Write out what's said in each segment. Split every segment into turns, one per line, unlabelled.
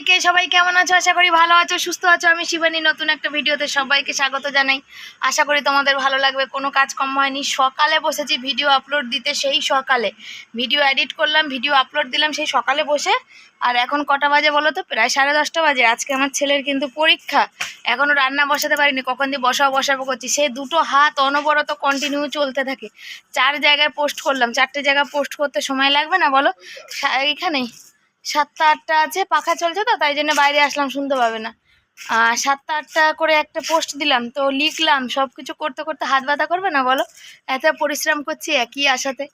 সবাইকে, সবাই কেমন আছো? আশা করি ভালো আছো, সুস্থ আছো। আমি শিবানী, নতুন একটা ভিডিওতে সবাইকে স্বাগত জানাই। আশা করি তোমাদের ভালো লাগবে। কোনো কাজ কম হয়নি। সকালে বসেছি ভিডিও আপলোড দিতে সেই সকালে। ভিডিও এডিট করলাম, ভিডিও আপলোড দিলাম সেই সকালে বসে। আর এখন কটা বাজে বলো তো? প্রায় সাড়ে দশটা বাজে। আজকে আমার ছেলের কিন্তু পরীক্ষা। এখনও রান্না বসাতে পারিনি। কখন দিয়ে বসাও, বসাবো করছি। সেই দুটো হাত অনবরত কন্টিনিউ চলতে থাকে। চার জায়গায় পোস্ট করলাম। চারটে জায়গায় পোস্ট করতে সময় লাগবে না বলো? এইখানেই সাতটা, আটটা আছে, পাখা চলছে তো, তাই জন্য বাইরে আসলাম, শুনতে পাবে না। আর সাতটা, আটটা করে একটা পোস্ট দিলাম, তো লিখলাম সব কিছু করতে করতে হাত ব্যথা করবে না বলো? এত পরিশ্রম করছি একই আশাতে।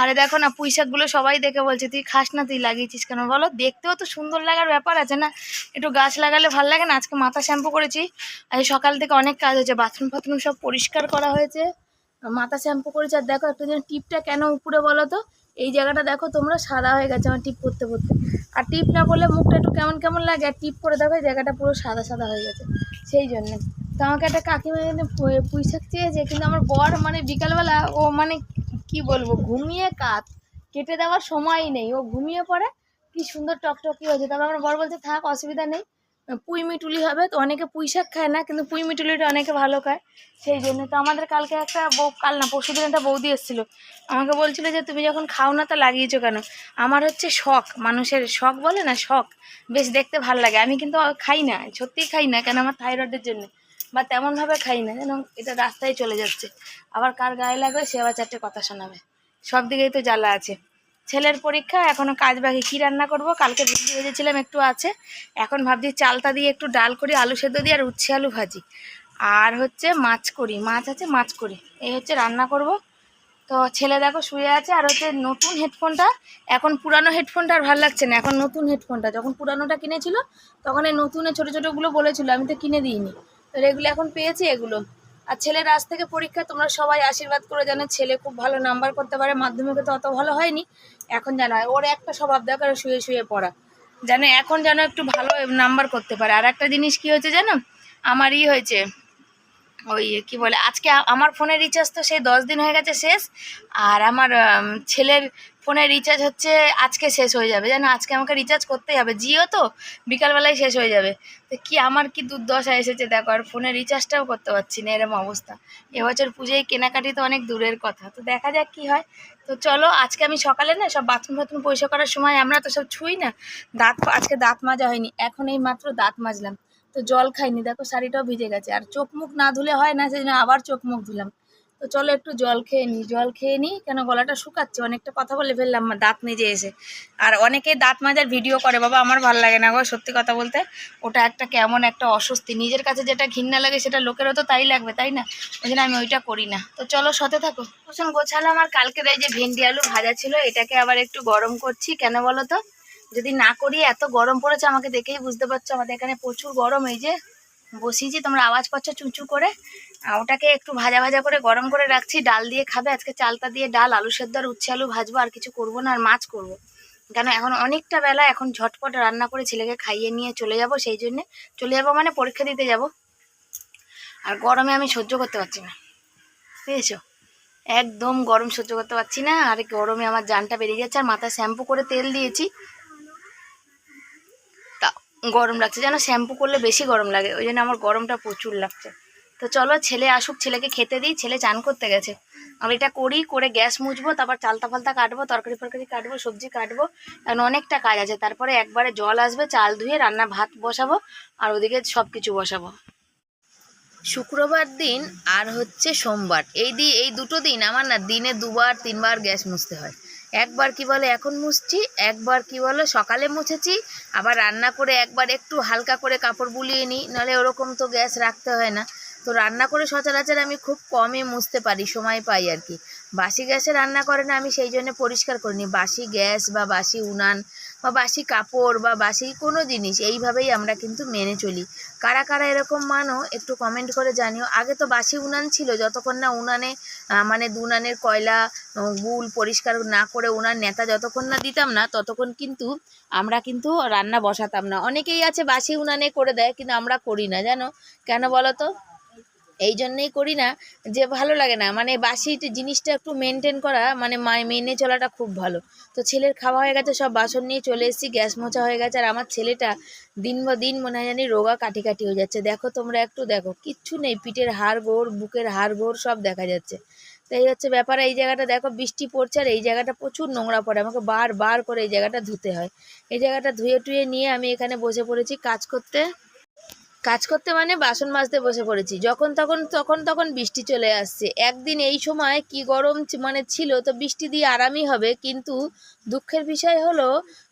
আরে দেখো না, পুঁই শাকগুলো সবাই দেখে বলছে, তুই খাস না, তুই লাগিয়েছিস কেন? বলো, দেখতেও তো সুন্দর লাগার ব্যাপার আছে না? একটু গাছ লাগালে ভালো লাগে না? আজকে মাথা শ্যাম্পু করেছি, আজ সকাল থেকে অনেক কাজ হয়েছে বাথরুম ফাথরুম সব পরিষ্কার করা হয়েছে। মাথা শ্যাম্পু করেছে, আর দেখো একটা টিপটা কেন উপরে বলো তো? এই জায়গাটা দেখো তোমরা সাদা হয়ে গেছে আমার টিপ করতে করতে। আর টিপ না করলে মুখটা একটু কেমন কেমন লাগে, আর টিপ করে দেখো জায়গাটা পুরো সাদা সাদা হয়ে গেছে। সেই জন্য। তো আমাকে একটা কাকিমা এনে পু- পুঁই শাক চেয়েছে, কিন্তু আমার বর মানে বিকালবেলা ও মানে কি বলব, ঘুমিয়ে কাত। কেটে দেওয়ার সময়ই নেই। ও ঘুমিয়ে পড়ে, কি সুন্দর টকটকি হয়েছে। তবে আমার বর বলছে, থাক, অসুবিধা নেই। পুঁই মিটুলি হবে, তো অনেকে পুঁই শাক খায় না, কিন্তু পুঁই মিটুলিটা অনেকে ভালো খায়। সেই জন্য তো আমাদের কালকে একটা বউ কাল না, পরশু দিন একটা বৌদি এসেছিল। আমাকে বলছিল যে, তুমি যখন খাও না, তা লাগিয়েছো কেন? আমার হচ্ছে শখ, মানুষের শখ বলে না, শখ। বেশ দেখতে ভালো লাগে। আমি কিন্তু খাই না, সত্যিই খাই না, কেন আমার থাইরয়েডের জন্য? বা তেমনভাবে খাই না যেন এটা রাস্তায় চলে যাচ্ছে। আবার কার গায়ে লাগবে, সে আবার চারটে কথা শোনাবে। সব দিকেই তো জ্বালা আছে। ছেলের পরীক্ষা এখনও কাজ বাকি। কী রান্না করব? কালকে ভিন্ডি ভেজেছিলাম, একটু আছে। এখন ভাবছি চালটা দিয়ে একটু ডাল করি, আলু সেদ্ধ দিয়ে আর উচ্ছে আলু ভাজি। আর হচ্ছে মাছ করি, মাছ আছে, মাছ করি। এই হচ্ছে রান্না করব। তো ছেলে দেখো শুয়ে আছে, আর হচ্ছে নতুন হেডফোনটা, এখন পুরানো হেডফোনটা আর ভালো লাগছে না। এখন নতুন হেডফোনটা, যখন পুরানোটা কিনেছিল, তখন এই নতুনে ছোটো ছোটোগুলো বলেছিল, আমি তো কিনে দিইনি। তো এগুলো এখন পেয়েছি, এগুলো। আর ছেলের আজ থেকে পরীক্ষা, তোমরা সবাই আশীর্বাদ করে জানো, ছেলে খুব ভালো নাম্বার করতে পারে, মাধ্যমিকে তো অত ভালো হয়নি। এখন জানো, ওর একটা স্বভাব দেখার শুয়ে শুয়ে পড়া। জানো, এখন যেন একটু ভালো নাম্বার করতে পারে। আর একটা জিনিস কি হয়েছে জানো? আমার ই হয়েছে ওই কি বলে, আজকে আমার ফোনের রিচার্জ তো সেই দশ দিন হয়ে গেছে শেষ, আর আমার ছেলের ফোনের রিচার্জ হচ্ছে আজকে শেষ হয়ে যাবে, জানো? আজকে আমাকে রিচার্জ করতেই হবে, জিও তো? বিকালবেলায় শেষ হয়ে যাবে। তো কি আমার কি দুর্দশা এসেছে, দেখো, আর ফোনের রিচার্জটাও করতে পারছি না, এরম অবস্থা। এবছর পুজোয় কেনাকাটি তো অনেক দূরের কথা, তো দেখা যাক কি হয়। তো চলো, আজকে আমি সকালে না সব বাথরুম ফাথরুম পরিষ্কার করার সময় আমরা তো সব ছুঁই না, দাঁত আজকে দাঁত মাজা হয়নি, এখন এই মাত্র দাঁত মাজলাম। তো জল খাইনি, দেখো শাড়িটাও ভিজে গেছে। আর চোখ মুখ না ধুলে হয় না, সেই জন্য আবার চোখ মুখ ধুলাম। তো চলো একটু জল খেয়ে নিই জল খেয়ে নিই কেন গলাটা শুকাচ্ছে? অনেকটা কথা বলে ফেললাম দাঁত নিজে এসে। আর অনেকেই দাঁত মাজার ভিডিও করে, বাবা আমার ভালো লাগে না গো, সত্যি কথা বলতে। ওটা একটা কেমন একটা অস্বস্তি। নিজের কাছে যেটা ঘৃণা লাগে সেটা লোকেরও তো তাই লাগবে, তাই না? ওই জন্য আমি ওইটা করি না। তো চলো সাথে থাকো। কুসুম গোছালাম, আর কালকের এই যে ভেন্ডি আলু ভাজা ছিল, এটাকে আবার একটু গরম করছি, কেন বলো তো? যদি না করি, এত গরম পড়েছে, আমাকে দেখেই বুঝতে পারছ, আমাদের এখানে প্রচুর গরম, এই যে বসিয়েছি, তোমরা আওয়াজ পাচ্ছ চুঁচু করে। ওটাকে একটু ভাজা ভাজা করে, গরম করে রাখছি, ডাল দিয়ে খাবে, আজকে চালটা দিয়ে ডাল, আলু সেদ্ধ আর উচ্ছে আলু ভাজবো, আর কিছু করব না, আর মাছ করব। কেন, এখন অনেকটা বেলা, এখন ঝটপট রান্না করে ছেলেকে খাইয়ে নিয়ে চলে যাব, সেই জন্যে চলে যাব মানে পরীক্ষা দিতে যাব। আর গরমে আমি সহ্য করতে পারছি না পেয়েছ একদম গরম সহ্য করতে পারছি না, আর গরমে আমার জানটা বেরিয়ে যাচ্ছে, আর মাথায় শ্যাম্পু করে তেল দিয়েছি। গরম লাগছে। যেন শ্যাম্পু করলে বেশি গরম লাগে। ওই জন্য আমার গরমটা প্রচুর লাগছে। তো চলো ছেলে আসুক, ছেলেকে খেতে দিই। ছেলে চান করতে গেছে। আমি এটা করি, করে গ্যাস মুছবো, তারপর চালতা ফালতা কাটবো, তরকারি ফরকারি কাটবো, সবজি কাটবো। এখন অনেকটা কাজ আছে। তারপরে একবারে জল আসবে, চাল ধুয়ে রান্না ভাত বসাবো, আর ওদিকে সব কিছু বসাবো। শুক্রবার দিন আর হচ্ছে সোমবার। এই দি এই দুটো দিন আমার না, দিনে দুবার, তিনবার গ্যাস মুছতে হয়। একবার কি বলে এখন মুছছি, একবার কি বলে সকালে মুছেছি, আবার রান্না করে একবার একটু হালকা করে কাপড় বুলিয়ে নিই, নাহলে ওরকম তো গ্যাস রাখতে হয় না। তো রান্না করে সচরাচর আমি খুব কমই মুছতে পারি, সময় পাই আর কি। বাসি গ্যাসে রান্না করে না, আমি সেই জন্য পরিষ্কার করে নিই। বাসি গ্যাস বা বাসি উনান বা বাসি কাপড় বা বাসি কোনো জিনিস, এইভাবেই আমরা কিন্তু মেনে চলি। কারা কারা এরকম মানো, একটু কমেন্ট করে জানিও। আগে তো বাসি উনান ছিল, যতক্ষণ না উনানে মানে দুনানের কয়লা গুল পরিষ্কার না করে উনান নেতা যতক্ষণ না দিতাম না, ততক্ষণ কিন্তু আমরা কিন্তু রান্না বসাতাম না। অনেকেই আছে বাসি উনানে করে দেয়, কিন্তু আমরা করি না, জানো? কেন বলো তো? এই জন্যেই করি না যে ভালো লাগে না। মানে বাসি জিনিসটা একটু মেনটেন করা মানে মেনে চলাটা খুব ভালো। তো ছেলের খাওয়া হয়ে গেছে, সব বাসন নিয়ে চলে এসেছি, গ্যাস মোছা হয়ে গেছে, আর আমার ছেলেটা দিন বা দিন মনে হয় জানি রোগা কাটি কাটি হয়ে যাচ্ছে। দেখো তোমরা একটু দেখো, কিচ্ছু নেই, পিঠের হাড় গোড়, বুকের হাড় গোড় সব দেখা যাচ্ছে। তো এই হচ্ছে ব্যাপার, এই জায়গাটা দেখো বৃষ্টি পড়ছে, আর এই জায়গাটা প্রচুর নোংরা পড়ে, আমাকে বার বার করে এই জায়গাটা ধুতে হয়। এই জায়গাটা ধুয়ে টুয়ে নিয়ে আমি এখানে বসে পড়েছি কাজ করতে। কাজ করতে মানে বাসন মাজতে বসে পড়েছি। যখন তখন তখন তখন বৃষ্টি চলে আসছে। একদিন এই সময় কি গরম মানে ছিল, তো বৃষ্টি দিয়ে আরামই হবে। কিন্তু দুঃখের বিষয় হলো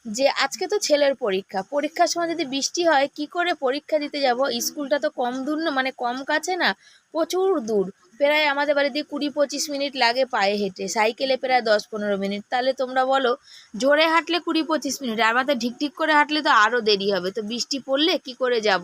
যে, আজকে তো ছেলের পরীক্ষা। পরীক্ষার সময় যদি বৃষ্টি হয়, কি করে পরীক্ষা দিতে যাব? স্কুলটা তো কম দূর না মানে কম কাছে না, প্রচুর দূর। প্রায় আমাদের বাড়ি দিয়ে কুড়ি পঁচিশ মিনিট লাগে পায়ে হেঁটে। সাইকেলে প্রায় দশ পনেরো মিনিট। তাহলে তোমরা বলো, জোরে হাঁটলে কুড়ি পঁচিশ মিনিট, আর আমাদের ঢিকঢিক করে হাঁটলে তো আরও দেরি হবে। তো বৃষ্টি পড়লে কি করে যাব?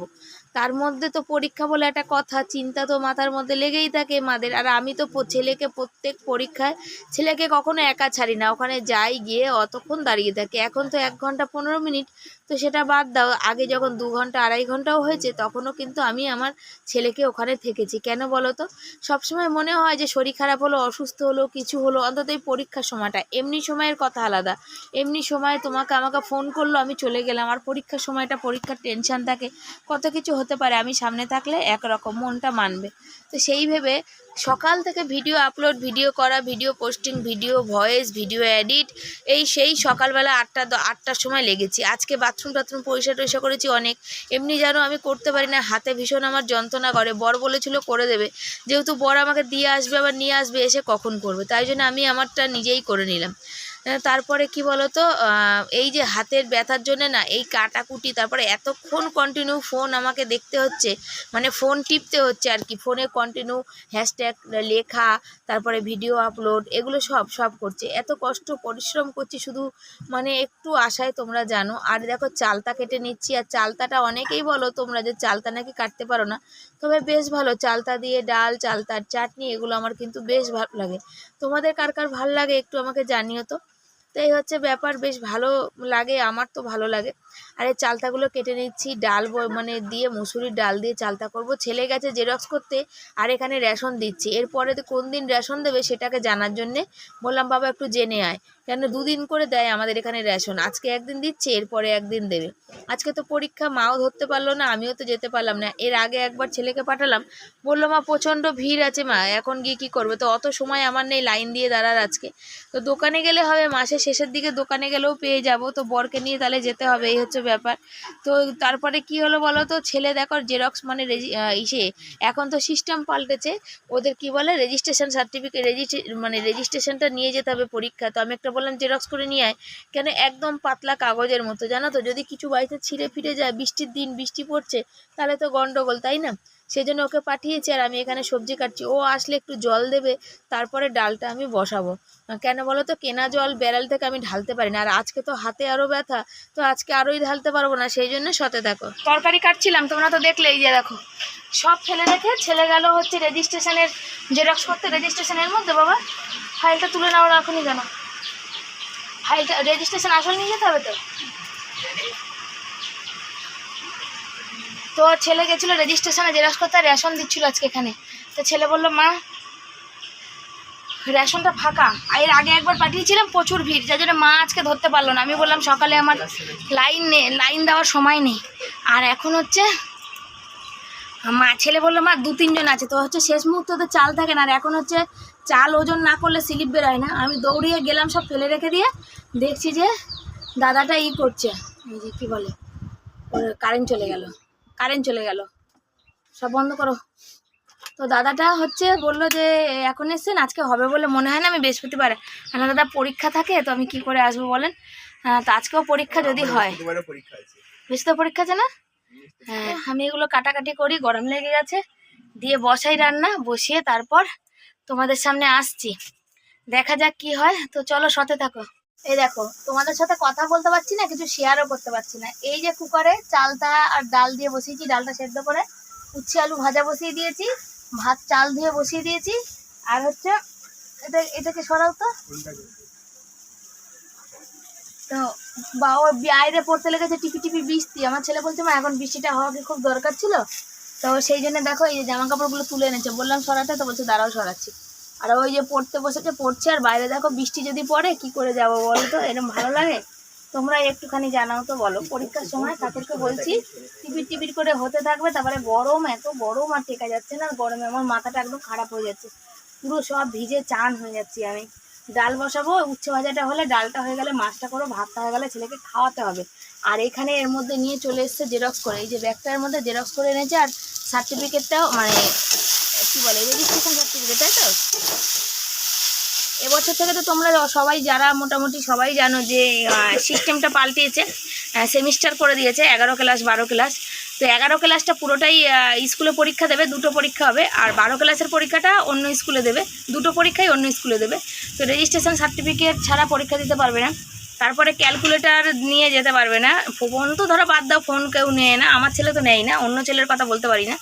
তার মধ্যে তো পরীক্ষা বলে একটা কথা, চিন্তা তো মাথার মধ্যে লেগেই থাকে মাদের। আর আমি তো ছেলেকে প্রত্যেক পরীক্ষায়, ছেলেকে কখনো একা ছাড়ি না। ওখানে যাই গিয়ে অতক্ষণ দাঁড়িয়ে থাকে। এখন তো এক ঘণ্টা পনেরো মিনিট তো সেটা বাদ দাও। আগে যখন দু ঘণ্টা, আড়াই ঘন্টাও হয়েছে, তখনও কিন্তু আমি আমার ছেলেকে ওখানে থেকেছি। কেন বলো তো? সবসময় মনে হয় যে শরীর খারাপ হলো, অসুস্থ হলো, কিছু হলো, অন্তত এই পরীক্ষার সময়টা। এমনি সময়ের কথা আলাদা। এমনি সময় তোমাকে আমাকে ফোন করল, আমি চলে গেলাম। আর পরীক্ষার সময়টা, পরীক্ষার টেনশন থাকে। কত কিছু হতে পারে, আমি সামনে থাকলে একরকম মনটা মানবে। তো সেই ভেবে সকাল থেকে ভিডিও আপলোড ভিডিও করা, video posting video voice video edit এই সেই সকালবেলা আটটা আটটার সময় লেগেছি। আজকে বাথরুম টাথরুম পরিষ্কার টরিষ্কার করেছি অনেক। এমনি যেন আমি করতে পারি না, হাতে ভীষণ আমার যন্ত্রণা করে। বর বলেছিল করে দেবে। যেহেতু বর আমাকে দিয়ে আসবে, আবার নিয়ে আসবে, এসে কখন করবে? তাই জন্য আমি আমারটা নিজেই করে নিলাম। তারপরে কি বলতো এই যে হাতের ব্যথার জন্য না, এই কাটাকুটি, তারপরে এতক্ষণ কন্টিনিউ ফোন আমাকে দেখতে হচ্ছে মানে ফোন টিপতে হচ্ছে আর কি ফোনে কন্টিনিউ হ্যাশট্যাগ লেখা, তারপরে ভিডিও আপলোড এগুলো সব সব করছে। এত কষ্ট, পরিশ্রম করছি শুধু মানে একটু আশায় তোমরা জানো। আর দেখো, চালতা কেটে নিচ্ছি, আর চালতাটা অনেকেই বলো তোমরা যে চালতা নাকি কাটতে পারো না, তবে বেশ ভালো, চালতা দিয়ে ডাল, চালতার চাটনি, এগুলো আমার কিন্তু বেশ ভালো লাগে। তোমাদের কার কার ভালো লাগে একটু আমাকে জানিও তো। তো এই হচ্ছে ব্যাপার বেশ ভালো লাগে, আমার তো ভালো লাগে। আর এই চালতাগুলো কেটে নিচ্ছি, ডাল মানে দিয়ে মুসুরির ডাল দিয়ে চালতা করব। ছেলে গেছে জেরক্স করতে, আর এখানে রেশন দিচ্ছি। এরপরে কোন দিন রেশন দেবে সেটাকে জানার জন্যে বললাম, বাবা, একটু জেনে আয়। কেন দুদিন করে দেয় আমাদের এখানে রেশন? আজকে একদিন দিচ্ছে, এরপরে একদিন দেবে। আজকে তো পরীক্ষা, মাও ধরতে পারল না, আমিও তো যেতে পারলাম না। এর আগে একবার ছেলেকে পাঠালাম, বলল, মা, প্রচণ্ড ভিড় আছে, মা, এখন গিয়ে কী করবে? তো অত সময় আমার নেই লাইন দিয়ে দাঁড়ার আজকে। তো দোকানে গেলে হবে, মাসের শেষের দিকে দোকানে গেলেও পেয়ে যাব। তো বরকে নিয়ে তাহলে যেতে হবে, এই হচ্ছে ব্যাপার। তো তারপরে কি হলো বলো তো, ছেলে দেখো, জেরক্স মানে রেজি ইসে, এখন তো সিস্টেম পাল্টেছে। ওদের কি বলে, রেজিস্ট্রেশন সার্টিফিকেট, রেজিস্ট্রে মানে রেজিস্ট্রেশনটা নিয়ে যেতে হবে পরীক্ষা। তো আমি একটা বললাম জেরক্স করে নিয়ে আয়। কেন একদম পাতলা কাগজের মতো, জানো তো? যদি কিছু বাড়িতে ছিঁড়ে ফিরে যায়, বৃষ্টির দিন বৃষ্টি পড়ছে, তাহলে তো গন্ডগোল, তাই না? সেই জন্য ওকে পাঠিয়েছি আর আমি এখানে সবজি কাটছি। ও আসলে একটু জল দেবে, তারপরে ডালটা আমি বসাবো। কেন বলো তো? কেনা জল বেড়াল থেকে আমি ঢালতে পারি না আর আজকে তো হাতে আরও ব্যথা, তো আজকে আরোই ঢালতে পারব না, সেই জন্য সতে দেখো তরকারি কাটছিলাম, তোমরা তো দেখলে, এই যে দেখো। সব ফেলে রেখে ছেলে গেল হচ্ছে রেজিস্ট্রেশনের জেরক্স করতে রেজিস্ট্রেশনের মধ্যে, বাবা। ফাইলটা তুলে নাও এখনই ফাইলটা রেজিস্ট্রেশন আসল নিয়ে যেতে হবে তো? তো ছেলে গেছিল রেজিস্ট্রেশনে জেরক্স করতে রেশন দিচ্ছিল আজকে এখানে। তো ছেলে বলল, মা রেশনটা ফাঁকা। এর আগে একবার পাঠিয়েছিলাম, প্রচুর ভিড়, যার জন্য মা আজকে ধরতে পারল না। আমি বললাম, সকালে আমার লাইন নেই লাইন দেওয়ার সময় নেই। আর এখন হচ্ছে, মা, ছেলে বলল, মা, দু, তিনজন আছে, তো হচ্ছে শেষ মুহূর্তে চাল থাকে না। আর এখন হচ্ছে, চাল ওজন না করলে স্লিপ বেরোয় না। আমি দৌড়িয়ে গেলাম, সব ফেলে রেখে দিয়ে দেখছি যে দাদাটা ই করছে। এই যে কী বলে? ওর কারেন্ট চলে গেল। কারেন্ট চলে গেল। সব বন্ধ করো। তো দাদাটা হচ্ছে বলল যে এখন এসছেন? আজকে হবে বলে মনে হয় না আমি বৃহস্পতিবার। আমার দাদা পরীক্ষা থাকে তো আমি কি করে আসব বলেন? হ্যাঁ, তো আজকেও পরীক্ষা যদি হয়।
পরীক্ষা আছে।
তো পরীক্ষা আছে না? হ্যাঁ আমি এগুলো কাটাকাটি করি গরম লেগে গেছে। দিয়ে বসাই রান্না বসিয়ে তারপর তোমাদের সামনে আসছি। দেখা যাক কি হয়। তো চলো সতে থাকো। এই দেখো, তোমাদের সাথে কথা বলতে পারছি না, কিছু শেয়ারও করতে পারছি না। এই যে কুকারে চালটা আর ডাল দিয়ে বসিয়েছি, ডালটা সেদ্ধ করে উচ্ছে আলু ভাজা বসিয়ে দিয়েছি, ভাত চাল ধুয়ে বসিয়ে দিয়েছি, আর হচ্ছে এটা, এটাকে সরাও তো। তো বা বাইরে পড়তে লেগেছে, টিপি টিপি বৃষ্টি। আমার ছেলে বলছে, মা, এখন বৃষ্টিটা হওয়া কি খুব দরকার ছিল। তো সেই জন্য দেখো, এই জামা কাপড়গুলো তুলে এনেছে। বললাম, সরাতে? তো বলছে, দাঁড়াও, সরাচ্ছি। আর ওই যে পড়তে বসেছে, পড়ছে, আর বাইরে দেখো বৃষ্টি যদি পড়ে, কি করে যাব বলো তো? এরকম ভালো লাগে? তোমরা একটুখানি জানাও তো বলো। পরীক্ষার সময় তাদেরকে বলছি, টিপির টিপির করে হতে থাকবে, তারপরে গরম, এত গরম আর টেকা যাচ্ছে না গরমে। আমার মাথাটা একদম খারাপ হয়ে যাচ্ছে। পুরো সব ভিজে চান হয়ে যাচ্ছি আমি। ডাল বসাবো, উচ্ছে ভাজাটা হলে ডালটা হয়ে গেলে মাছটা করো ভাতটা হয়ে গেলে ছেলেকে খাওয়াতে হবে। আর এখানে এর মধ্যে নিয়ে চলে এসছে জেরক্স করে। এই যে ব্যাগটার মধ্যে জেরক্স করে এনেছে, আর সার্টিফিকেটটাও মানে কি বলে? রেজিস্ট্রেশন সার্টিফিকেট তাই তো? এবছর থেকে তো তোমরা সবাই যারা মোটামুটি সবাই জানো যে সিস্টেমটা পাল্টিয়েছে সেমিস্টার করে দিয়েছে, এগারো ক্লাস বারো ক্লাস তো এগারো ক্লাসটা পুরোটাই স্কুলে পরীক্ষা দেবে, দুটো পরীক্ষা হবে। আর বারো ক্লাসের পরীক্ষাটা অন্য স্কুলে দেবে। দুটো পরীক্ষাই অন্য স্কুলে দেবে। তো রেজিস্ট্রেশন সার্টিফিকেট ছাড়া পরীক্ষা দিতে পারবে না। তারপরে ক্যালকুলেটার নিয়ে যেতে পারবে না। ফোন তো ধরো বাদ দাও, ফোন কেউ নেয় না। আমার ছেলে তো নেয় না। অন্য ছেলের কথা বলতে পারি না।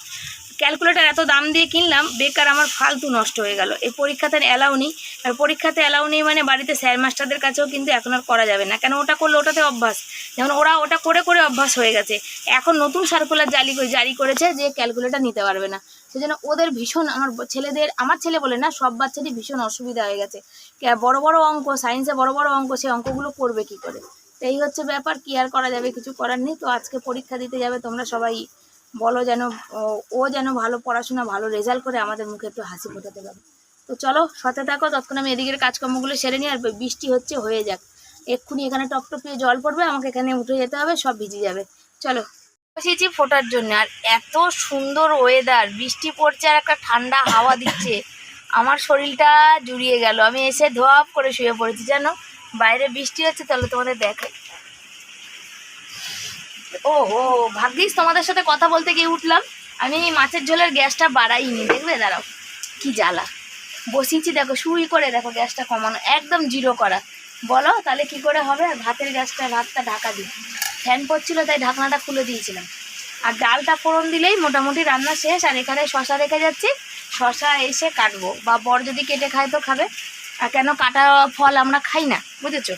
ক্যালকুলেটার এত দাম দিয়ে কিনলাম, বেকার আমার ফালতু নষ্ট হয়ে গেল। এই পরীক্ষাতে অ্যালাউ নেই। আর পরীক্ষাতে অ্যালাউ নেই মানে বাড়িতে স্যার মাস্টারদের কাছেও কিন্তু এখন আর করা যাবে না। কেন ওটা করলে ওটাতে অভ্যাস? যেমন ওরা ওটা করে করে অভ্যাস হয়ে গেছে। এখন নতুন সার্কুলার জারি জারি করেছে যে ক্যালকুলেটার নিতে পারবে না। সেজন্য ওদের ভীষণ আমার ছেলেদের, আমার ছেলে বলে না, সব বাচ্চারই ভীষণ অসুবিধা হয়ে গেছে। বড় বড় অঙ্ক সায়েন্সে বড় বড় অঙ্ক, সেই অঙ্কগুলো করবে কি করে? এই হচ্ছে ব্যাপার, কি আর করা যাবে, কিছু করার নেই। তো আজকে পরীক্ষা দিতে যাবে তোমরা সবাই। বলো যেন, ও- যেন ভালো পড়াশোনা, ভালো রেজাল্ট করে আমাদের মুখে একটু হাসি ফোটাতে পারে। তো চলো, সাথে থাকো, ততক্ষণ আমি এদিকের কাজকর্মগুলো সেরে নিই, আর বৃষ্টি হচ্ছে, হয়ে যাক। এক্ষুনি এখানে টপটপিয়ে জল পড়বে, আমাকে এখানে উঠে যেতে হবে, সব ভিজে যাবে। চলো। বসেছি ফোটার জন্য, আর এত সুন্দর ওয়েদার বৃষ্টি পড়ছে আর একটা ঠান্ডা হাওয়া দিচ্ছে। আমার শরীরটা জুড়িয়ে গেল, আমি এসে ধোয়াপ করে শুয়ে পড়েছি, জানো? বাইরে বৃষ্টি হচ্ছে, তাহলে তোমাদের দেখাই। ও ও ভাগ্যিস তোমাদের সাথে কথা বলতে গিয়ে উঠলাম। আমি মাছের ঝোলের গ্যাসটা বাড়াইনি, দেখবে? দাঁড়াও, কি জ্বালা। বসিয়েছি, দেখো শুই করে দেখো গ্যাসটা কমানো, একদম জিরো করা। বলো, তাহলে কি করে হবে? আর ভাতের গ্যাসটা, ভাতটা ঢাকা দিই। ফ্যান পড়ছিল, তাই ঢাকনাটা খুলে দিয়েছিলাম। আর ডালটা ফোড়ন দিলেই মোটামুটি রান্না শেষ, আর এখানে শশা রেখে যাচ্ছি। শশা এসে কাটবো, বা বর যদি কেটে খায় তো খাবে। আর কেন কাটা ফল আমরা খাই না, বুঝেছ?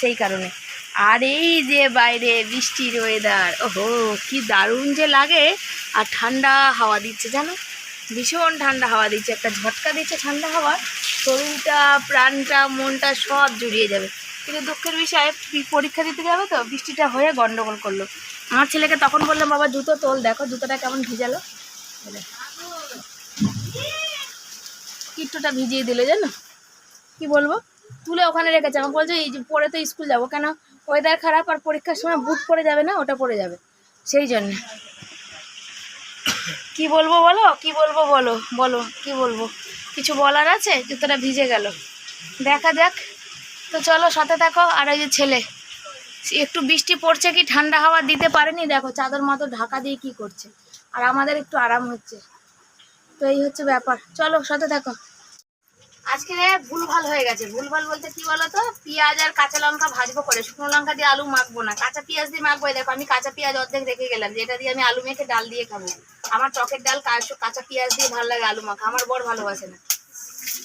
সেই কারণে। আর এই যে বাইরে বৃষ্টির ওয়েদার ওহো, কি দারুণ যে লাগে। আর ঠান্ডা হাওয়া দিচ্ছে, জানো? ভীষণ ঠান্ডা হাওয়া দিচ্ছে, একটা ঝটকা দিচ্ছে ঠান্ডা হাওয়া। শরীরটা, প্রাণটা, মনটা সব জুড়িয়ে যাবে। কিন্তু দুঃখের বিষয়ে পরীক্ষা দিতে যাবে তো, বৃষ্টিটা হয়ে গন্ডগোল করল। আমার ছেলেকে তখন বললাম, বাবা, জুতো তোল, দেখো, জুতোটা কেমন ভিজালো? কিট্টুটা ভিজিয়ে দিলে, জানো? কি বলব? তুলে ওখানে রেখেছে। আমাকে বলছে, এই যে, পরে তো স্কুল যাব, কেন? ওয়েদার খারাপ আর পরীক্ষার সময় বুট পরে যাবে না, ওটা পরে যাবে। সেই জন্য। কি বলব বলো? কি বলব বলো? বলো, কি বলব? কিছু বলার আছে? জুতোটা ভিজে গেল। দেখা যাক। তো চলো, সাথে থাকো। আর ওই যে ছেলে একটু বৃষ্টি পড়ছে কি ঠান্ডা হাওয়া দিতে পারেনি? দেখো, চাদর মতো ঢাকা দিয়ে কি করছে? আর আমাদের একটু আরাম হচ্ছে। তো এই হচ্ছে ব্যাপার। চলো, সাথে থাকো। আজকে ভুলভাল হয়ে গেছে। ভুলভাল বলতে কি বলতো? পেঁয়াজ আর কাঁচা লঙ্কা ভাজবো করে। শুকনো লঙ্কা দিয়ে আলু মাখবো না। কাঁচা পেঁয়াজ দিয়ে মাখবো। দেখো, আমি কাঁচা পেঁয়াজ অর্ধেক রেখে গেলাম। যেটা দিয়ে আমি আলু মেখে ডাল দিয়ে খাব। আমার টকের ডাল কাঁচা- পেঁয়াজ দিয়ে ভালো লাগে আলু মাখা। আমার বর ভালোবাসে না।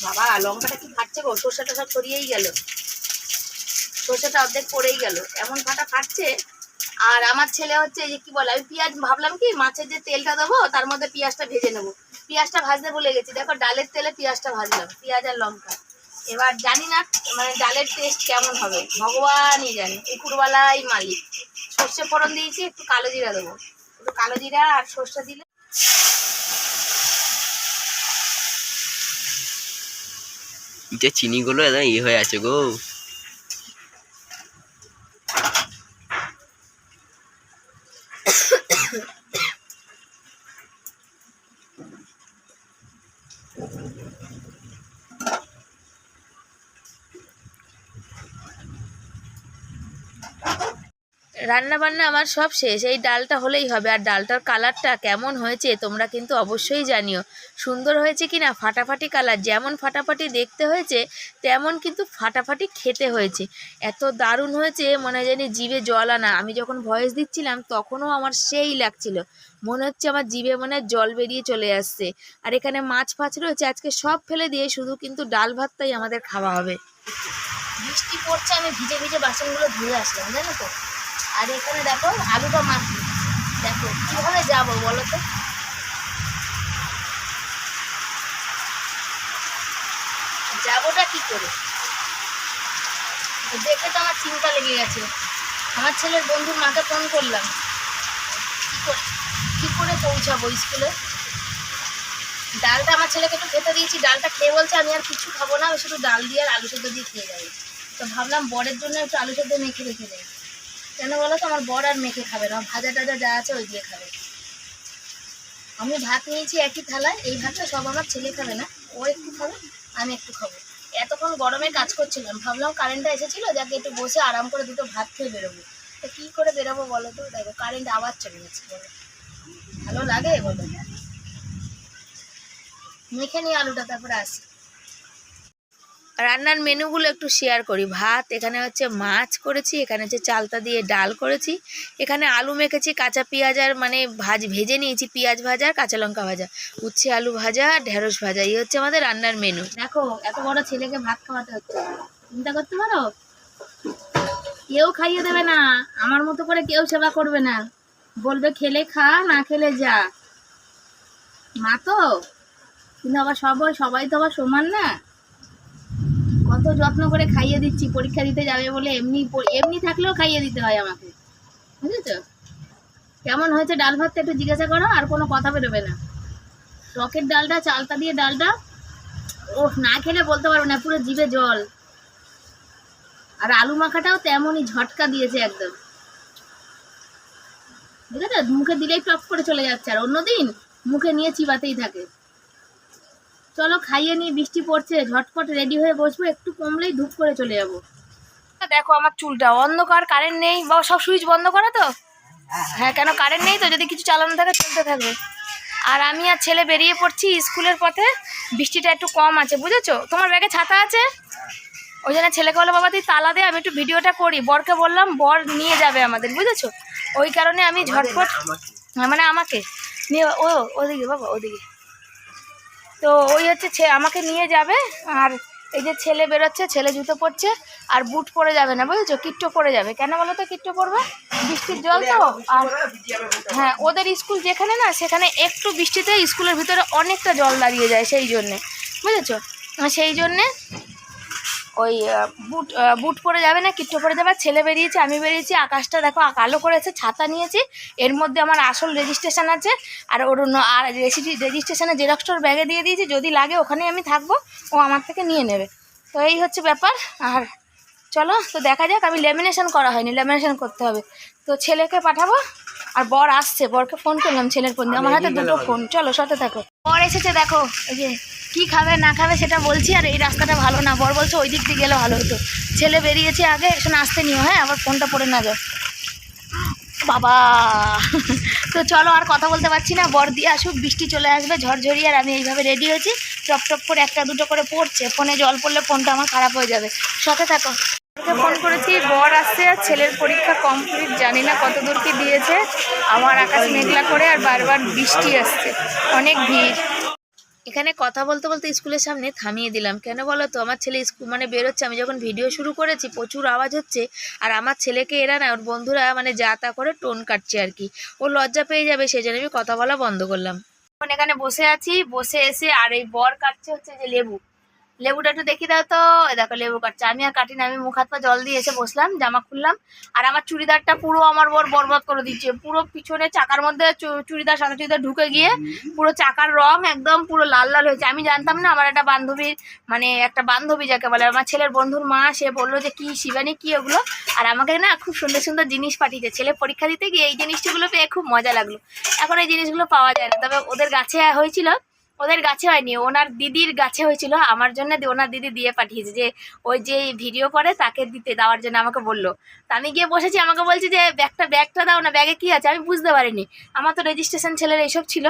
বাবা, লঙ্কাটা কি ফাটছে গো? সর্ষেটা সব ছড়িয়েই গেল। সর্ষেটা অর্ধেক পড়েই গেল। এমন ফাটা ফাটছে আর আমার ছেলে হচ্ছে যে কি বলে, আমি পেঁয়াজ ভাবলাম কি মাছের যে তেলটা দেবো, তার মধ্যে পেঁয়াজটা ভেজে নেব। পেঁয়াজটা ভাজতে ভুলে গেছি। দেখো ডালের তেলে পেঁয়াজটা ভাজলাম, পেঁয়াজ আর লঙ্কা। এবার জানি না মানে ডালের টেস্ট কেমন হবে। ভগবানই জানি উপরওয়ালাই মালিক। সর্ষে ফোড়ন দিয়েছি, একটু কালো জিরা দেবো। একটু কালো জিরা আর সর্ষে দিলে
যে চিনিগুলো একদম ইয়ে হয়ে আছে গো।
রান্না বান্না আমার সব শেষ। এই ডালটা হলেই হবে। আর ডালটার কালারটা কেমন হয়েছে তোমরা কিন্তু অবশ্যই জানিও। সুন্দর হয়েছে কি না ফাটাফাটি কালার। যেমন ফাটাফাটি দেখতে হয়েছে, তেমন কিন্তু ফাটাফাটি খেতে হয়েছে। এত দারুণ হয়েছে, মনে জানি জিভে জল আনা। আমি যখন ভয়েস দিচ্ছিলাম, তখনও আমার সেই লাগছিল। মনে হচ্ছে আমার জিভে মনে জল বেরিয়ে চলে আসছে। আর এখানে মাছ ফাছ রয়েছে, আজকে সব ফেলে দিয়ে শুধু কিন্তু ডাল ভাতটাই আমাদের খাওয়া হবে। বৃষ্টি পড়ছে, আমি ভিজে ভিজে বাসনগুলো ধুয়ে আসলাম, জানো তো? আর এখানে দেখো আলুটা মাখি। দেখো, কীভাবে যাব বলো তো? যাবোটা কি করে? দেখে তো আমার চিন্তা লেগে গেছে। আমার ছেলের বন্ধুর মাকে ফোন করলাম। কী করে করে পৌঁছাবো স্কুলে? ডালটা আমার ছেলেকে একটু খেতে দিয়েছি। ডালটা খেয়ে বলছে, আমি আর কিছু খাব না ওই শুধু ডাল দিয়ে আর আলু সেদ্ধ দিয়ে খেয়ে যাব। তো ভাবলাম বরের জন্য একটু আলু সেদ্ধ মেখে রেখে দেয় কেন বলো তো? আমার বর আর মেখে খাবে না। ভাজা টাজা যা আছে ওই দিয়ে খাবে। আমি ভাত নিয়েছি একই থালায়। এই ভাতটা সব আমার ছেলে খাবে না। ও একটু খাবে, আমি একটু খাব। এতক্ষণ গরমে কাজ করছিলাম ভাবলাম কারেন্টটা এসেছিল, যাকে একটু বসে আরাম করে দুটো ভাত খেয়ে বেরোবো। তো কী করে বেরোবো বলো তো? দেখো কারেন্ট আবার চলে গেছে বলো। ভালো লাগে বলো। মেখে নিয়ে আলুটা তারপরে আসি। রান্নার মেনুগুলো একটু শেয়ার করি। ভাত, এখানে হচ্ছে মাছ করেছি, এখানে হচ্ছে চালতা দিয়ে ডাল করেছি। এখানে আলু মেখেছি, কাঁচা পেঁয়াজ আর মানে ভাজ, ভেজে নিয়েছি পেঁয়াজ ভাজা আর কাঁচা লঙ্কা ভাজা। উচ্ছে আলু ভাজা, ঢেঁড়স ভাজা, এই হচ্ছে আমাদের রান্নার মেনু দেখো, এত বড় ছেলেকে ভাত খাওয়াতে হচ্ছে। চিন্তা করতে পারো? কেউ খাইয়ে দেবে না। আমার মতো করে কেউ সেবা করবে না। বলবে, খেলে খা, না খেলে যা। মা তো? কিন্তু আবার সবাই সবাই তো আবার সমান না? যত্ন করে খাইয়ে দিচ্ছি, পরীক্ষা দিতে যাবে বলে এমনি এমনি থাকলেও খাইয়ে দিতে হয় আমাকে। বুঝেছ? কেমন হয়েছে ডাল ভাতটা একটু জিজ্ঞাসা করো, আর কোনো কথা বেরোবে না। টকের ডালটা, চালতা দিয়ে ডালটা ও না খেলে বলতে পারবে না, পুরো জিভে জল। আর আলু মাখাটাও তেমনই ঝটকা দিয়েছে একদম। ঠিক আছে মুখে দিলেই টপ করে চলে যাচ্ছে, আর অন্যদিন মুখে নিয়ে চিবাতেই থাকে। চলো খাইয়ে নিয়ে বৃষ্টি পড়ছে ঝটপট রেডি হয়ে বসবো একটু কমলেই ধূপ করে চলে যাব। দেখো আমার চুলটা অন্ধকার কারেন্ট নেই। বা সব সুইচ বন্ধ করা তো? হ্যাঁ কেন কারেন্ট নেই তো? যদি কিছু চালানো থাকে চলতে থাকবে। আর আমি আর ছেলে বেরিয়ে পড়ছি স্কুলের পথে বৃষ্টিটা একটু কম আছে বুঝেছ? তোমার ব্যাগে ছাতা আছে? ওই জন্য ছেলেকে বলো বাবা তুই তালা দে আমি একটু ভিডিওটা করি। বরকে বললাম বর নিয়ে যাবে আমাদের বুঝেছ? ওই কারণে আমি ঝটপট হ্যাঁ, মানে আমাকে। নিয়ে ও ওদিকে বাবা ওদিকে। তো ওই হচ্ছে আমাকে নিয়ে যাবে, আর এই যে ছেলে বেরোচ্ছে, ছেলে জুতো পরছে, আর বুট পরে যাবে না, বুঝেছ? কিট্টো পরে যাবে। কেন বলো তো কিট্টো পরবে? বৃষ্টির জল তো, আর হ্যাঁ ওদের স্কুল যেখানে না, সেখানে একটু বৃষ্টিতে স্কুলের ভিতরে অনেকটা জল দাঁড়িয়ে যায়, সেই জন্যে, বুঝেছ? সেই জন্যে ওই বুট বুট পরে যাবে না, কিট্টো পরে যাবে, ছেলে বেরিয়েছে, আমি বেরিয়েছি, আকাশটা দেখো, কালো করেছে, ছাতা নিয়েছি, এর মধ্যে আমার আসল রেজিস্ট্রেশন আছে, আর ওর আর রেজিস্ট্রেশনে জেরক্সটার ব্যাগে দিয়ে দিয়েছি, যদি লাগে ওখানে আমি থাকব, ও আমার থেকে নিয়ে নেবে। তো এই হচ্ছে ব্যাপার, আর চলো, তো দেখা যাক, আমি লেমিনেশন করা হয়নি লেমিনেশন করতে হবে। তো ছেলেকে পাঠাবো আর বর আসছে বরকে ফোন করলাম ছেলের ফোন আমার হাতে দুটো ফোন চলো সাথে থাকো। বর এসেছে দেখো এই যে কি খাবে না খাবে সেটা বলছি আর এই রাস্তাটা ভালো না। বর বলছে ওই দিক দিয়ে গেলে ভালো হতো। ছেলে বেরিয়েছে আগে এখানে আসতে নিও হ্যাঁ? আবার ফোনটা পড়ে না যাও বাবা! তো চলো আর কথা বলতে পারছি না। বর দিয়ে আসুক বৃষ্টি চলে আসবে ঝড়ঝড়ি আর আমি এইভাবে রেডি হয়েছি। টপ টপ করে একটা দুটো করে পড়ছে। ফোনে জল পড়লে ফোনটা আমার খারাপ হয়ে যাবে। সাথে থাকো। ফোন করেছি বর আসছে আর ছেলের পরীক্ষা কমপ্লিট জানি না কত দূর কি দিয়েছে। আমার আকাশ মেঘলা করে আর বারবার বৃষ্টি আসছে। অনেক ভিড়। এখানে কথা বলতে বলতে স্কুলের সামনে থামিয়ে দিলাম। কেন বলো তো? আমার ছেলে স্কুল মানে বেরোচ্ছে আমি যখন ভিডিও শুরু করেছি প্রচুর আওয়াজ হচ্ছে আর আমার ছেলেকে এরা না ওর বন্ধুরা মানে যা তা করে টোন কাটছে আর কি। ও লজ্জা পেয়ে যাবে সেই জন্য আমি কথা বলা বন্ধ করলাম। এখন এখানে বসে আছি বসে এসে আর এই বর কাটছে হচ্ছে যে লেবু। লেবুটা একটু দেখি দাও তো। দেখো লেবু কাটছে। আমি আর কাটি না আমি মুখ হাত পা জল দিয়ে এসে বসলাম জামা খুললাম। আর আমার চুড়িদারটা পুরো আমার বর বরবাদ করে দিচ্ছে। পুরো পিছনে চাকার মধ্যে চুড়িদার সাদা চুড়িদার ঢুকে গিয়ে পুরো চাকার রং একদম পুরো লাল লাল হয়েছে। আমি জানতাম না আমার একটা বান্ধবীর মানে একটা বান্ধবী যাকে বলে আমার ছেলের বন্ধুর মা সে বলল যে কি শিবানী কি ওগুলো? আর আমাকে না খুব সুন্দর সুন্দর জিনিস পাঠিয়েছে। ছেলে পরীক্ষা দিতে গিয়ে এই জিনিসগুলো পেয়ে খুব মজা লাগল। এখন এই জিনিসগুলো পাওয়া যায় না। তবে ওদের গাছে হয়েছিল ওদের গাছে হয়নি, ওনার দিদির গাছে হয়েছিল, আমার জন্য ওনার দিদি দিয়ে পাঠিয়েছে যে, ওই যে ভিডিও করে তাকে দিতে, দেওয়ার জন্য আমাকে বলল। তা আমি গিয়ে বসেছি, আমাকে বলছে যে, ব্যাগটা ব্যাগটা দাও না, ব্যাগে কি আছে? আমি বুঝতে পারিনি। আমার তো রেজিস্ট্রেশন ছেলের এইসব ছিল।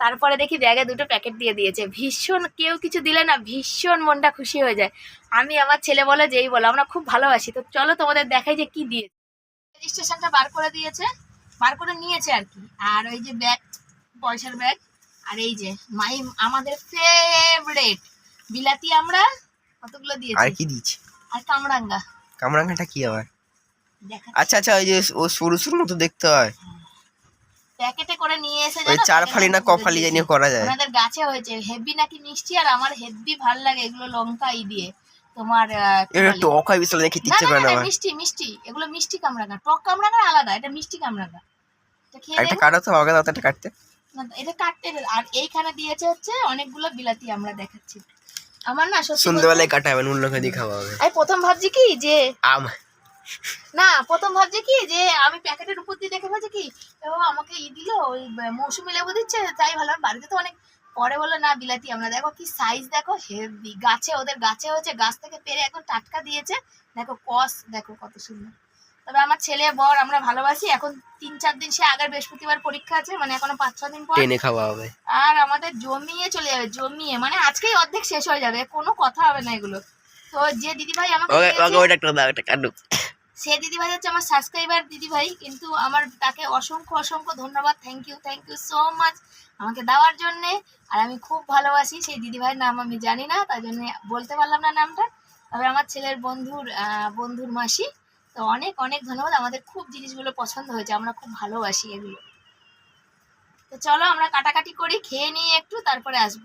তারপরে দেখি ব্যাগে দুটো প্যাকেট দিয়ে দিয়েছে। ভীষণ, কেউ কিছু দিলে না, ভীষণ মনটা খুশি হয়ে যায়। আমি আমার ছেলে বলে, যেই বলো, আমরা খুব ভালোবাসি। তো চলো তোমাদের দেখাই যে কি দিয়েছে রেজিস্ট্রেশনটা বার করে দিয়েছে, বার করে নিয়েছে আর কি। আর ওই যে ব্যাগ, পয়সার ব্যাগ আর এই যে মাই আমাদের ফেভারেট বিলাতি আমরা কতগুলো দিয়েছি?
আর কি দিচ্ছি
আর কামরাঙ্গা।
কামরাঙ্গাটা কি আবার?
দেখা
আচ্ছা আচ্ছা ওই যে ও সরু সরু মতো দেখতে হয়।
প্যাকেটে করে নিয়ে এসে
ওই চার ফালি না ক
ভরে
জানিয়ে করা যায়।
ওনাদের গাছে হয়েছে হেভি নাকি মিষ্টি আর আমার হেভি ভালো লাগে এগুলো লঙ্কা ই দিয়ে। তোমার
এটা? টক হয় বিশাল দেখে
না
ইচ্ছে
না না, মিষ্টি মিষ্টি এগুলো মিষ্টি কামরাঙা টক কামরাঙা আলাদা এটা মিষ্টি কামরাঙা এটা
একটা কাটো তো আমাকে দাও একটা কাটতে।
এটা কাটতে। আর এইখানে দিয়েছে হচ্ছে অনেকগুলো বিলাতি আমরা দেখাচ্ছি। আমার না সত্যি
সন্ধ্যেবেলায় কাটাবেন অন্য দিয়ে খাওয়া হবে।
আমি প্রথম ভাবছি কি যে
আম।
না প্রথম ভাবছি কি যে আমি প্যাকেটের উপর দিয়ে দেখে ভাবছি কি ও আমাকে ই দিল ওই মৌসুমি লেবু দিচ্ছে তাই ভালো বাড়িতে তো অনেক পরে বলল না বিলাতি আমরা দেখো কি সাইজ দেখো হেভি গাছে ওদের গাছে হচ্ছে গাছ থেকে পেরে একদম টাটকা দিয়েছে। দেখো কস দেখো কত সুন্দর। তবে আমার ছেলে বর আমরা ভালোবাসি। এখন তিন চার দিন সে আগের বৃহস্পতিবার পরীক্ষা আছে মানে এখনও পাঁচ ছ দিন পর।
টেনে খাওয়া হবে।
আর আমাদের জমিয়ে চলে যাবে জমিয়ে। মানে আজকেই অর্ধেক শেষ হয়ে যাবে কোনো কথা হবে না এগুলো। তো যে দিদিভাই আমাকে
ওইটা একটা দাও একটা কাটুক
সে দিদিভাই হচ্ছে আমার সাবস্ক্রাইবার দিদিভাই কিন্তু আমার তাকে অসংখ্য অসংখ্য ধন্যবাদ। Thank you thank you so much আমাকে দেওয়ার জন্যে। আর আমি খুব ভালোবাসি সেই দিদিভাইয়ের নাম আমি জানি না তাই জন্য বলতে পারলাম না নামটা। তবে আমার ছেলের বন্ধুর আহ, বন্ধুর মাসি। তো অনেক অনেক ধন্যবাদ। আমাদের খুব জিনিসগুলো পছন্দ হয়েছে আমরা খুব ভালোবাসি এগুলো। তো চলো আমরা কাটাকাটি করি খেয়ে নিয়ে একটু তারপরে আসব।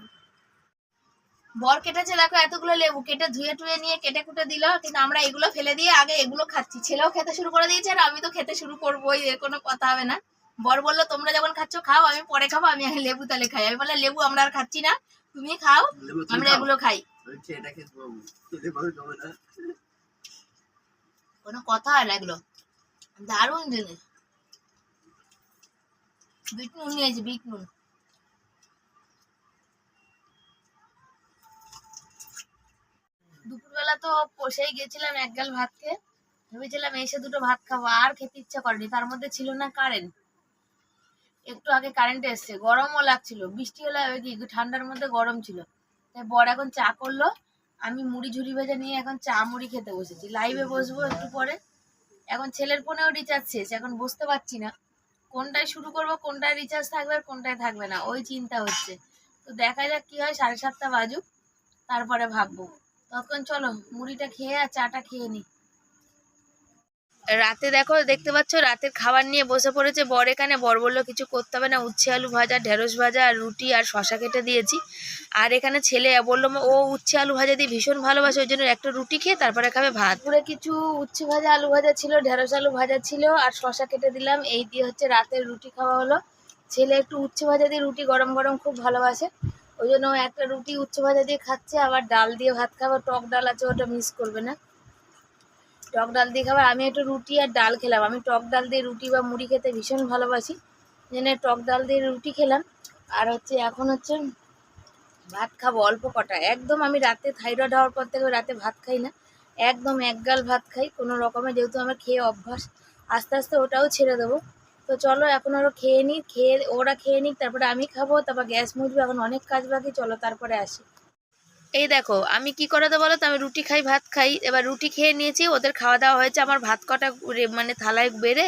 বর কেটেছে দেখো এতগুলো লেবু কেটে ধুয়ে টুয়ে নিয়ে কেটে কুটে দিল কিন্তু আমরা এগুলো ফেলে দিয়ে আগে এগুলো খাচ্ছি। ছেলেও খেতে শুরু করে দিয়েছে আর আমি তো খেতে শুরু করবোই এর কোনো কথা হবে না। বর বলল তোমরা যখন খাচ্ছ খাও আমি পরে খাব আমি আগে লেবু তালে খাই। আমি বললাম লেবু আমরা আর খাচ্ছি না তুমি খাও আমরা এগুলো খাই। কোনো কথা না দারুণ জিনিস। বিট নুন নিয়েছি, বিট নুন। দুপুরবেলা তো বসেই গেছিলাম এক গাল ভাত খেয়ে। ভেবেছিলাম এসে দুটো ভাত খাব, আর খেতে ইচ্ছা করেনি। তার মধ্যে ছিল না কারেন্ট একটু আগে কারেন্ট এসছে। গরমও লাগছিল। বৃষ্টি হলে কি, ঠান্ডার মধ্যে গরম ছিল। তাই বর এখন চা করল। আমি মুড়ি ঝুড়ি ভেজা নিয়ে এখন চা মুড়ি খেতে বসেছি। লাইভে বসবো একটু পরে। এখন ছেলের ফোনেও রিচার্জ শেষ, এখন বসতে পারছি না। কোনটায় শুরু করব, কোনটায় রিচার্জ থাকবে আর কোনটায় থাকবে না, ওই চিন্তা হচ্ছে। তো দেখা যাক কি হয়, সাড়ে সাতটা বাজুক, তারপরে ভাববো। তখন চলো, মুড়িটা খেয়ে আর চাটা খেয়ে নি। রাতে দেখো, দেখতে পাচ্ছ, রাতের খাবার নিয়ে বসে পড়েছে। বর এখানে, বর বলল, কিছু করতে হবে না, উচ্ছে, আলু ভাজা, ঢেঁড়স ভাজা, আর রুটি আর শশা কেটে দিয়েছি। আর এখানে ছেলে বলল ও উচ্ছে, আলু ভাজা দিয়ে ভীষণ ভালোবাসে, ওই জন্য একটা রুটি খেয়ে তারপরে খাবে ভাত। পুরো কিছু উচ্ছে ভাজা, আলু ভাজা ছিল, ঢেঁড়স আলু ভাজা ছিল, আর শশা কেটে দিলাম। এই দিয়ে হচ্ছে রাতের রুটি খাওয়া হলো। ছেলে একটু উচ্ছে ভাজা দিয়ে রুটি গরম গরম খুব ভালোবাসে। ওই জন্য একটা রুটি উচ্ছে ভাজা দিয়ে খাচ্ছে, আবার ডাল দিয়ে ভাত খাব, টক ডাল আছে, ওটা মিস করবে না। টক ডাল দিয়ে খাবার। আমি একটু রুটি আর ডাল খেলাম। আমি টক ডাল দিয়ে রুটি বা মুড়ি খেতে ভীষণ ভালোবাসি। জন্য টক ডাল দিয়ে রুটি খেলাম। আর হচ্ছে এখন হচ্ছে ভাত খাব অল্প কটা। একদম আমি রাতে থাইরয়েড হওয়ার পর থেকে রাতে ভাত খাই না। একদম এক গাল ভাত খাই। কোনো রকমে যেহেতু আমার খেয়ে অভ্যাস, আস্তে আস্তে ওটাও ছেড়ে দেবো। তো চলো এখন ওরা খেয়ে নিই খেয়ে, ওরা খেয়ে নিক, তারপরে আমি খাব, তারপর গ্যাস মুছবো। এখন অনেক কাজ বাকি, চলো তারপরে আসি। এই দেখো, আমি কি করে দেবো বলো তো? আমি রুটি খাই, ভাত খাই। এবার রুটি খেয়ে নিয়েছি, ওদের খাওয়া দাওয়া হয়েছে আমার ভাত কটা মানে থালায় বেড়ে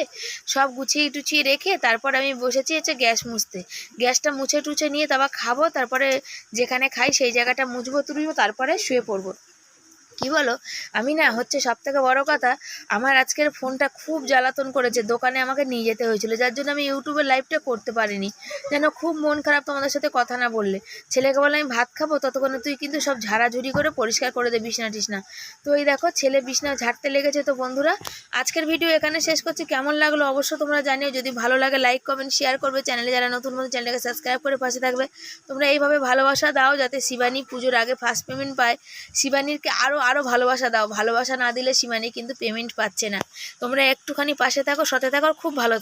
সব গুছিয়ে টুছিয়ে রেখে তারপর আমি বসেছি হচ্ছে গ্যাস মুছতে। গ্যাসটা মুছে টুছে নিয়ে তারপর খাব, তারপরে যেখানে খাই সেই জায়গাটা মুছবো, তুলবো, তারপরে শুয়ে পড়ব। কি বলো? আমি না হচ্ছে সব থেকে বড়ো কথা, আমার আজকের ফোনটা খুব জ্বালাতন করেছে, দোকানে আমাকে নিয়ে যেতে হয়েছিল, যার জন্য আমি ইউটিউবে লাইভটা করতে পারিনি। যেন খুব মন খারাপ তোমাদের সাথে কথা না বললে। ছেলেকে বলে আমি ভাত খাব, ততক্ষণে তুই কিন্তু সব ঝাড়াঝুড়ি করে পরিষ্কার করে দে, বিছনা টিছনা। তো এই দেখো, ছেলে বিছনা ঝাড়তে লেগেছে তো বন্ধুরা, আজকের ভিডিও এখানে শেষ করছি। কেমন লাগল অবশ্য তোমরা জানিও, যদি ভালো লাগে লাইক কমেন্ট শেয়ার করবে। চ্যানেলে যারা নতুন নতুন চ্যানেলকে সাবস্ক্রাইব করে পাশে থাকবে। তোমরা এইভাবে ভালোবাসা দাও, যাতে শিবানী পুজোর আগে ফার্স্ট পেমেন্ট পায়। শিবানীরকে আরও আরও ভালোবাসা দাও। ভালোবাসা না দিলে সীমানি কিন্তু পেমেন্ট পাচ্ছে না। তোমরা একটুখানি পাশে থাকো সতে থাকো খুব ভালো